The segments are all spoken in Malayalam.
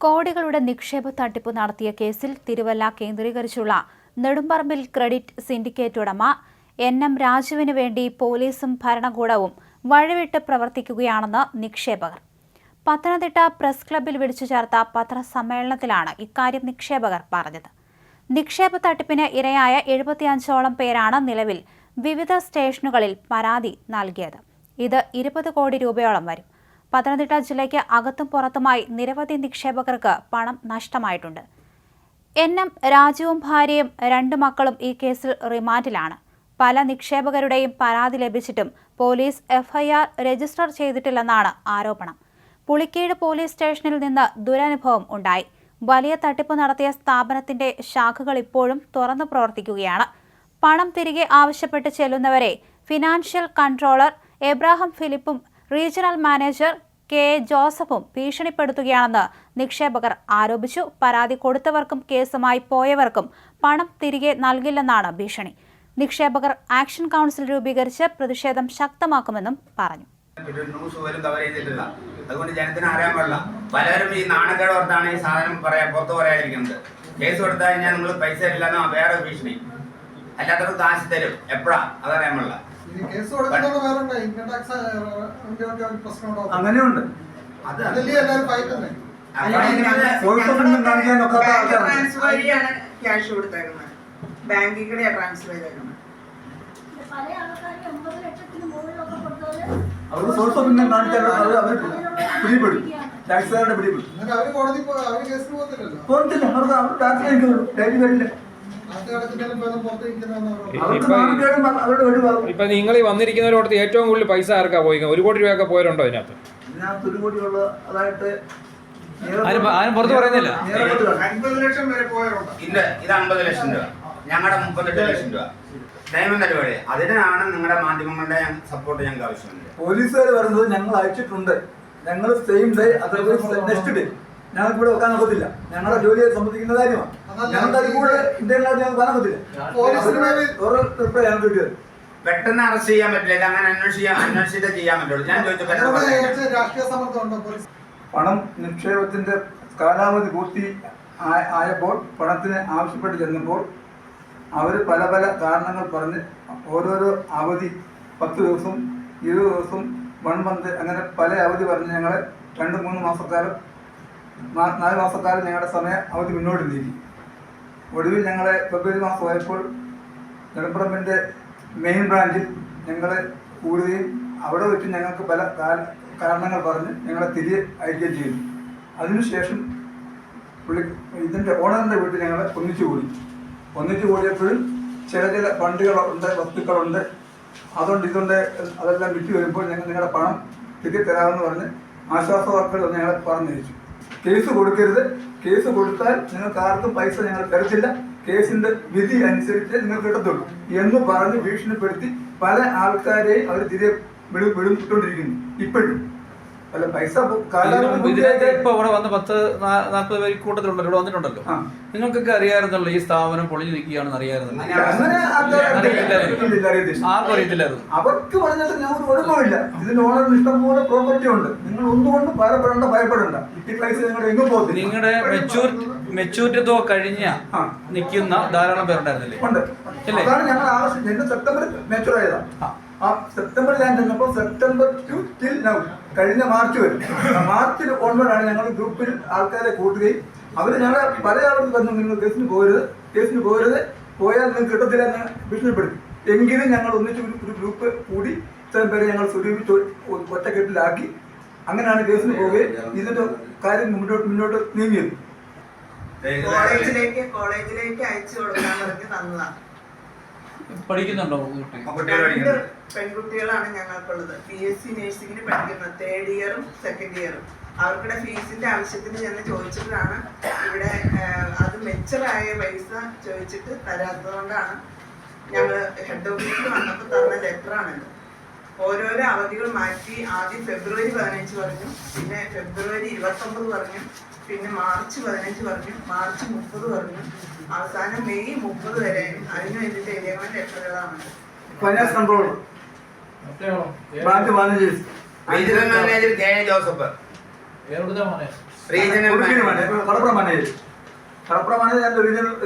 കോടികളുടെ നിക്ഷേപ തട്ടിപ്പ് നടത്തിയ കേസിൽ തിരുവല്ല കേന്ദ്രീകരിച്ചുള്ള നെടുമ്പറമ്പിൽ ക്രെഡിറ്റ് സിൻഡിക്കേറ്റ് ഉടമ എൻ എം രാജുവിന് വേണ്ടി പോലീസും ഭരണകൂടവും വഴിവിട്ട് പ്രവർത്തിക്കുകയാണെന്ന് നിക്ഷേപകർ. പത്തനംതിട്ട പ്രസ് ക്ലബ്ബിൽ വിളിച്ചു ചേർത്ത പത്രസമ്മേളനത്തിലാണ് ഇക്കാര്യം നിക്ഷേപകർ പറഞ്ഞത്. നിക്ഷേപ തട്ടിപ്പിന് ഇരയായ എഴുപത്തിയഞ്ചോളം പേരാണ് നിലവിൽ വിവിധ സ്റ്റേഷനുകളിൽ പരാതി നൽകിയത്. ഇത് ഇരുപത് കോടി രൂപയോളം വരും. പത്തനംതിട്ട ജില്ലയ്ക്ക് അകത്തും പുറത്തുമായി നിരവധി നിക്ഷേപകർക്ക് പണം നഷ്ടമായിട്ടുണ്ട്. എൻ എം രാജുവും ഭാര്യയും രണ്ട് മക്കളും ഈ കേസിൽ റിമാൻഡിലാണ്. പല നിക്ഷേപകരുടെയും പരാതി ലഭിച്ചിട്ടും പോലീസ് എഫ്ഐആർ രജിസ്റ്റർ ചെയ്തിട്ടില്ലെന്നാണ് ആരോപണം. പുളിക്കീട് പോലീസ് സ്റ്റേഷനിൽ നിന്ന് ദുരനുഭവം ഉണ്ടായി. വലിയ തട്ടിപ്പ് നടത്തിയ സ്ഥാപനത്തിന്റെ ശാഖകൾ ഇപ്പോഴും തുറന്നു പ്രവർത്തിക്കുകയാണ്. പണം തിരികെ ആവശ്യപ്പെട്ട് ചെല്ലുന്നവരെ ഫിനാൻഷ്യൽ കൺട്രോളർ എബ്രാഹിം ഫിലിപ്പും റീജിയണൽ മാനേജർ കെ ജോസഫും ഭീഷണിപ്പെടുത്തുകയാണെന്ന് നിക്ഷേപകർ ആരോപിച്ചു. പരാതി കൊടുത്തവർക്കും കേസുമായി പോയവർക്കും പണം തിരികെ നൽകില്ലെന്നാണ് ഭീഷണി. നിക്ഷേപകർ ആക്ഷൻ കൗൺസിൽ രൂപീകരിച്ച് പ്രതിഷേധം ശക്തമാക്കുമെന്നും പറഞ്ഞു. അതുകൊണ്ട് ജനത്തിന് അറിയാൻ പാടില്ല. പലരും ഈ നാണക്കേട് ഓർത്താണ് ഈ സാധനം പറയാ പുറത്തു പറയാതിരിക്കുന്നത്. കേസ് കൊടുത്താൽ കഴിഞ്ഞാൽ നിങ്ങൾ പൈസ ഇല്ലെന്നോ വേറെ ഭീഷണി. അല്ലാത്തവർക്ക് കാശ് തരും. എപ്പോഴാ? അതറിയാൻ പാടില്ല. അങ്ങനെയുണ്ട്. ക്യാഷ് കൊടുത്തേക്കുന്നത്. ബാങ്കിൽ കൂടെയാണ് ട്രാൻസ്ഫർ ചെയ്തേക്കുന്നത്. അവർക്ക് സോഴ്സ് ഓഫ് ഇൻകം കാണിക്കാൻ അവർ അവർ ടാക്സുകാരുടെ പോകത്തില്ല. അവർക്ക് അവർ ടാക്സ് കഴിക്കുള്ളൂ ഡെയിലി വരില്ല. ഇപ്പൊ നിങ്ങൾ ഈ വന്നിരിക്കുന്നവരോടത്ത് ഏറ്റവും കൂടുതൽ പൈസ ആർക്കാ പോയി ഒരു കോടി രൂപയൊക്കെ പോയവരുണ്ടോ ഇതിനകത്ത്? ആരും പുറത്ത് പറയുന്നില്ല. നേരത്തെ ലക്ഷം വരെ പോയവരുണ്ട്. ഇത് അമ്പത് ലക്ഷം രൂപ. ഞങ്ങളുടെ മുപ്പത്തെട്ട് ലക്ഷം രൂപ. ഡയമണ്ട് പരിപാടി. അതിനാണ് നിങ്ങളുടെ മാധ്യമങ്ങളുടെ സപ്പോർട്ട് ഞങ്ങൾക്ക് ആവശ്യമുണ്ട് പോലീസുകാർ പറയുന്നത് ഞങ്ങൾ അയച്ചിട്ടുണ്ട്. ഞങ്ങൾ സെയിം ഡേ അതേപോലെ നെക്സ്റ്റ് ഡേ ഞങ്ങൾക്ക് ഇവിടെ വെക്കാൻ ഒക്കത്തില്ല. ഞങ്ങളുടെ ജോലിയെ സംബന്ധിക്കുന്ന കാര്യമാണ്. ഇന്ത്യയിലായിട്ട് പെട്ടെന്ന് അറസ്റ്റ് ചെയ്യാൻ പറ്റില്ല. ഇത് അങ്ങനെ അന്വേഷിക്കാൻ അന്വേഷിച്ചിട്ട് ചെയ്യാൻ പറ്റുള്ളൂ. ഞാൻ ചോദിച്ചു രാഷ്ട്രീയ സമ്മർദ്ദം ഉണ്ടോ? പോലീസ് പണം നിക്ഷേപത്തിന്റെ കാലാവധി പൂർത്തി ആയപ്പോൾ പണത്തിന് ആവശ്യപ്പെട്ട് ചെന്നപ്പോൾ അവർ പല പല കാരണങ്ങൾ പറഞ്ഞ് ഓരോരോ അവധി പത്ത് ദിവസം ഇരുപത് ദിവസം വൺ മന്ത് അങ്ങനെ പല അവധി പറഞ്ഞ് ഞങ്ങളെ രണ്ട് മൂന്ന് മാസക്കാലം നാല് മാസക്കാലം ഞങ്ങളുടെ സമയം അവധി മുന്നോട്ട് നീക്കി. ഒടുവിൽ ഞങ്ങളെ ഫെബ്രുവരി മാസം ആയപ്പോൾ നെടുമ്പറമ്പിന്റെ മെയിൻ ബ്രാഞ്ചിൽ ഞങ്ങളെ കൂടുകയും അവിടെ വെച്ച് ഞങ്ങൾക്ക് പല കാരണങ്ങൾ പറഞ്ഞ് ഞങ്ങളെ തിരികെ അയക്കുകയും ചെയ്തു. അതിനുശേഷം പുള്ളി ഇതിന്റെ ഓണറിന്റെ വീട്ടിൽ ഞങ്ങളെ ഒന്നിച്ചു കൂടി. ഒന്നിച്ചു കൂടിയപ്പോഴും ചില ചില ഫണ്ടുകളുണ്ട് വസ്തുക്കളുണ്ട്. അതുകൊണ്ട് ഇതുകൊണ്ട് അതെല്ലാം വിറ്റ് വരുമ്പോൾ ഞങ്ങൾ നിങ്ങളുടെ പണം തിരികെ തരാമെന്ന് പറഞ്ഞ് ആശ്വാസ വാക്കുകൾ ഞങ്ങളെ പറഞ്ഞു കേസ് കൊടുക്കരുത്. കേസ് കൊടുത്താൽ നിങ്ങൾക്ക് ആർക്കും പൈസ ഞങ്ങൾ തരത്തില്ല. കേസിന്റെ വിധി അനുസരിച്ച് നിങ്ങൾ കിട്ടത്തുള്ളൂ. എന്ന് പറഞ്ഞ് ഭീഷണിപ്പെടുത്തി പല ആൾക്കാരെയും അവർ തിരികെ വിളിപ്പിട്ടുകൊണ്ടിരിക്കുന്നു ഇപ്പോഴും. അല്ല പൈസ ഇപ്പൊ ഇവിടെ വന്ന് പത്ത് നാൽപ്പത് പേര് കൂട്ടത്തിലുണ്ടല്ലോ ഇവിടെ വന്നിട്ടുണ്ടല്ലോ. നിങ്ങൾക്കൊക്കെ അറിയാമായിരുന്നല്ലോ ഈ സ്ഥാപനം പൊളിഞ്ഞു നിൽക്കുകയാണെന്ന് അറിയാമായിരുന്നല്ലോ. ആർക്കും അറിയത്തില്ലായിരുന്നു. അവർക്ക് കുഴപ്പമില്ല ഇതിന് ഓണറിന് ഇഷ്ടംപോലെ പ്രോപ്പർട്ടി ഉണ്ട്. നിങ്ങൾ ഒന്നുകൊണ്ട് ഭയപ്പെടേണ്ട. ഭയപ്പെടേണ്ട എങ്ങും പോകത്തില്ല. നിങ്ങളുടെ മെച്ചൂരിറ്റി മെച്ചൂരിറ്റി തുക കഴിഞ്ഞ. നിൽക്കുന്ന ധാരാളം പേരുണ്ടായിരുന്നില്ലേ? അതാണ് ഞങ്ങൾ സെപ്റ്റംബർ മെച്ചൂർ ആയതാ. ആ സെപ്റ്റംബർ ഞാൻ ചെന്നപ്പോൾ സെപ്റ്റംബർ ടു ടിൽ നൗ കഴിഞ്ഞ മാർച്ച് വരെ. മാർച്ചിൽ ഓൺവേർഡാണ് ഞങ്ങൾ ഗ്രൂപ്പിൽ ആൾക്കാരെ കൂട്ടുകയും അവർ ഞങ്ങളെ പല ആളുകൾ വന്നു നിങ്ങൾ കേസിന് പോരുത് കേസിന് പോരുത് പോയാൽ നിങ്ങൾക്ക് കിട്ടത്തില്ല എന്ന് ഭീഷണിപ്പെടുത്തി. എങ്കിലും ഞങ്ങൾ ഒന്നിച്ച് ഒരു ഗ്രൂപ്പ് കൂടി ഇത്രയും പേരെ ഞങ്ങൾ സ്വരൂപിച്ച് ഒറ്റക്കെട്ടിലാക്കി. അങ്ങനെയാണ് കേസിന് പോവുകയും ഇതിന്റെ കാര്യം മുന്നോട്ട് മുന്നോട്ട് നീങ്ങിയത്. കോളേജിലേക്ക് കോളേജിലേക്ക് അയച്ചു കൊടുക്കാൻ പറഞ്ഞ് തന്നതാണ്. പഠിക്കുന്നുണ്ടോ രണ്ട് പെൺകുട്ടികളാണ് ഞങ്ങൾക്കുള്ളത്. പി എസ് സി നഴ്സിംഗിന് പഠിക്കുന്നത് തേർഡ് ഇയറും സെക്കൻഡ് ഇയറും അവർക്കിടെ ഫീസിന്റെ ആവശ്യത്തിന് ഞങ്ങൾ ചോദിച്ചിട്ടാണ് ഇവിടെ അത് മെച്ചറായ പൈസ ചോദിച്ചിട്ട് തരാത്തതുകൊണ്ടാണ് ഞങ്ങൾ ഹെഡ് ഓഫീസിൽ വന്നപ്പോൾ തന്ന ലെറ്ററാണിത് ഓരോരോ അവധികൾ മാറ്റി ആദ്യം ഫെബ്രുവരി പതിനഞ്ച് പറഞ്ഞു പിന്നെ ഫെബ്രുവരി ഇരുപത്തൊമ്പത് പറഞ്ഞു പിന്നെ മാർച്ച് പതിനഞ്ച് പറഞ്ഞു മാർച്ച് മുപ്പത് പറഞ്ഞു. അവസാനം മെയ് മുപ്പത് വരെ അതിന് വേണ്ടിയിട്ട് branch managers regional manager K A Joseph. Regional manager. Kadappuram manager. Kadappuram manager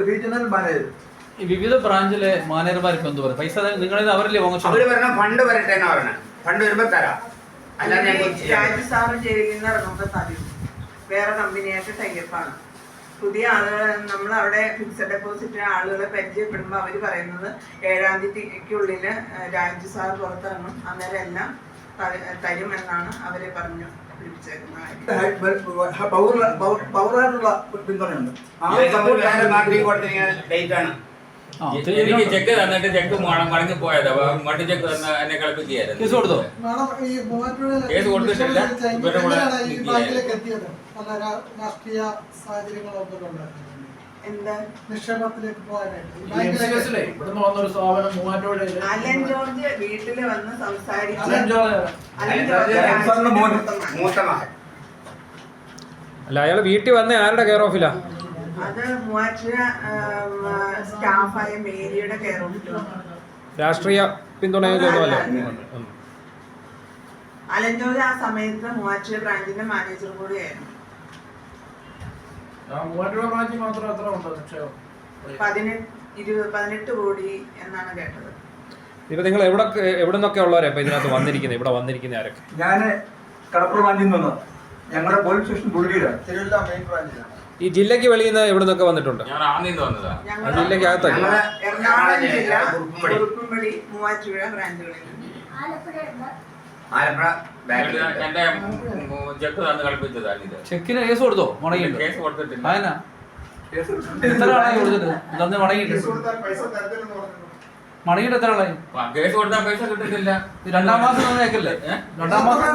regional manager. ഈ വിവിധ ബ്രാഞ്ചിലെ മാനേജർമാർ ഇപ്പൊ എന്ത് പറയും? പൈസ നിങ്ങൾ അവരല്ലേ അവർ വാങ്ങിച്ചു പറഞ്ഞ ഫണ്ട് വരട്ടെ എന്നാ പറഞ്ഞത് ഫണ്ട് വരുമ്പോ തരാം. അല്ലാതെ ഞങ്ങൾ ചെയ്യാൻ രാജു സാറ് ജയിലിൽ നിന്ന് ഇറങ്ങുമ്പോൾ തരും. വേറെ കമ്പനിയായിട്ട് ടൈപ്പാണ് പുതിയ ആളുകൾ നമ്മൾ അവിടെ ഫിക്സഡ് ഡെപ്പോസിറ്റ് ആളുകളെ പരിചയപ്പെടുമ്പോൾ അവർ പറയുന്നത് ഏഴാം തീയതിക്കുള്ളിൽ രാജു സാർ പുറത്തിറങ്ങും. അന്നേരം എല്ലാം ത- തരും എന്നാണ് അവരെ പറഞ്ഞു പിടിച്ചേക്കുന്നത് പവറായിട്ടുള്ള പിന്തുണയുണ്ട്. ആ കൊടുത്തിരിക്കുന്ന ഡേറ്റ് ആണ്. എനിക്ക് ചെക്ക് തന്നിട്ട് ചെക്ക് മടങ്ങി പോയത്. മറ്റു ചെക്ക് തന്ന എന്നെ കളിപ്പിക്കുകയായിരുന്നു. കേസ് കൊടുത്തോ? കേസ് കൊടുത്തിട്ടില്ല. ഇവരുടെ കൂടെ രാഷ്ട്രീയ സാഹചര്യങ്ങളൊക്കെ നിക്ഷേപത്തിലേക്ക് പോകാനായിട്ട്. ഇവിടുന്ന് വന്നൊരു സ്ഥാപനം അലൻ ജോർജ് വീട്ടിൽ വന്ന് സംസാരിച്ചു അലൻ ജോർജ്. മൂത്ത മകൻ. അല്ല അയാൾ വീട്ടിൽ വന്ന ആരുടെ കെയർ ഓഫിലാ? അത് മൂവാറ്റുപുഴ സ്റ്റാഫായ മേരിയുടെ കെയർ രാഷ്ട്രീയ പിന്തുണയിലൊന്നുമല്ല ജോർജ് ആ സമയത്ത് മൂവാറ്റുപുഴ ബ്രാഞ്ചിന്റെ മാനേജർ കൂടിയായിരുന്നു പതിനെട്ട് കോടി എന്നാണ് കേട്ടത്. ഇപ്പൊ നിങ്ങൾ എവിടെ എവിടെ നിന്നൊക്കെ ഉള്ളവരാ ഇപ്പൊ ഇതിനകത്ത് വന്നിരിക്കുന്നത് ഇവിടെ വന്നിരിക്കുന്ന ആരൊക്കെ? ഞാൻ കടപ്പുറ ബ്രാഞ്ചിൽ നിന്ന് ഞങ്ങളുടെ പോലീസ് സ്റ്റേഷൻ പുള്ളിയിലാണ് തിരുവല്ല മെയിൻ ബ്രാഞ്ചിലാണ് ഈ ജില്ലക്ക് വെളിയിൽ നിന്ന് ഇവിടെ നിന്നൊക്കെ വന്നിട്ടുണ്ട്. ഞാൻ ആദ്യം വന്നതാ. ഞങ്ങൾ എറണാകുളം ജില്ല കുറുപ്പുംപടി. കുറുപ്പുംപടി മൂവാറ്റുപുഴ ബ്രാഞ്ചുകളിൽ. എന്റെ തന്ന് കളിപ്പിച്ചതാണ് ഇത്. ചെക്കിന് കേസ് കൊടുത്തോ? മുടങ്ങിയിട്ട് കേസ് കൊടുത്തിട്ടില്ല. അതന്നാ? എത്ര ആളായി കൊടുത്തിട്ട്? തന്ന് മടങ്ങിയിട്ട് മടങ്ങിയിട്ട് എത്ര ആളായി? ആ, കേസ് കൊടുത്താൽ പൈസ കിട്ടുന്നില്ല. ഇത് രണ്ടാം മാസം കേക്കല്ലേ? രണ്ടാം മാസം